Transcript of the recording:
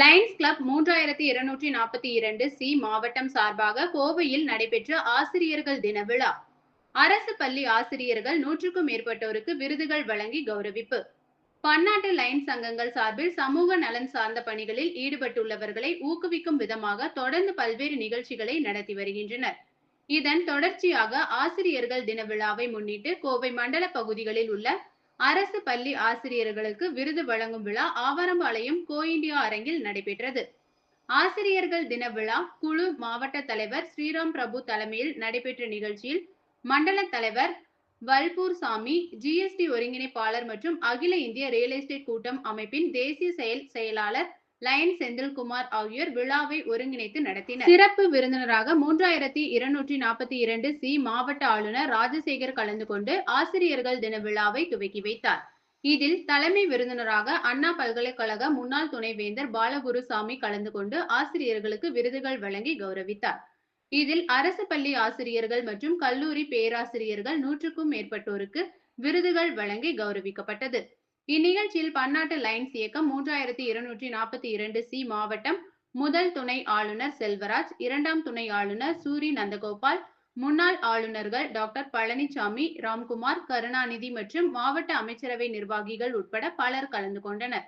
Lines club மூன்றாயிரத்தி இருநூற்றி நாற்பத்தி இரண்டு சி மாவட்டம் சார்பாக கோவையில் நடைபெற்ற ஆசிரியர்கள் தின விழா. அரசு பள்ளி ஆசிரியர்கள் நூற்றுக்கும் மேற்பட்டோருக்கு விருதுகள் வழங்கி கௌரவிப்பு. பன்னாட்டு லைன் சங்கங்கள் சார்பில் சமூக நலன் சார்ந்த பணிகளில் ஈடுபட்டுள்ளவர்களை ஊக்குவிக்கும் விதமாக தொடர்ந்து பல்வேறு நிகழ்ச்சிகளை நடத்தி வருகின்றனர். இதன் தொடர்ச்சியாக ஆசிரியர்கள் தின விழாவை முன்னிட்டு கோவை மண்டல பகுதிகளில் உள்ள அரசு பள்ளி ஆசிரியர்களுக்கு விருது வழங்கும் விழா ஆவரம்பாளையம் கோ இண்டியா அரங்கில் நடைபெற்றது. ஆசிரியர்கள் தின விழா குழு மாவட்ட தலைவர் ஸ்ரீராம் பிரபு தலைமையில் நடைபெற்ற நிகழ்ச்சியில் மண்டல தலைவர் வல்பூர் சாமி ஜிஎஸ்டி ஒருங்கிணைப்பாளர் மற்றும் அகில இந்திய ரியல் எஸ்டேட் கூட்டம் அமைப்பின் தேசிய செயல் செயலாளர் லயன் செந்தில்குமார் ஆகியோர் விழாவை ஒருங்கிணைத்து நடத்தினர். சிறப்பு விருந்தினராக மூன்றாயிரத்தி இருநூற்றி நாற்பத்தி இரண்டு சி மாவட்ட ஆளுநர் ராஜசேகர் கலந்து கொண்டு ஆசிரியர்கள் தின விழாவை துவக்கி வைத்தார். இதில் தலைமை விருந்தினராக அண்ணா பல்கலைக்கழக முன்னாள் துணைவேந்தர் பாலகுருசாமி கலந்து கொண்டு ஆசிரியர்களுக்கு விருதுகள் வழங்கி கௌரவித்தார். இதில் அரசு பள்ளி ஆசிரியர்கள் மற்றும் கல்லூரி பேராசிரியர்கள் நூற்றுக்கும் மேற்பட்டோருக்கு விருதுகள் வழங்கி கௌரவிக்கப்பட்டது. இந்நிகழ்ச்சியில் பன்னாட்டு லைன்ஸ் இயக்கம் மூன்றாயிரத்தி இருநூற்றி நாற்பத்தி இரண்டு சி மாவட்டம் முதல் துணை ஆளுநர் செல்வராஜ் இரண்டாம் துணை ஆளுநர் சூரி நந்தகோபால் முன்னாள் ஆளுநர்கள் டாக்டர் பழனிசாமி ராம்குமார் கருணாநிதி மற்றும் மாவட்ட அமைச்சரவை நிர்வாகிகள் உட்பட பலர் கலந்து கொண்டனர்.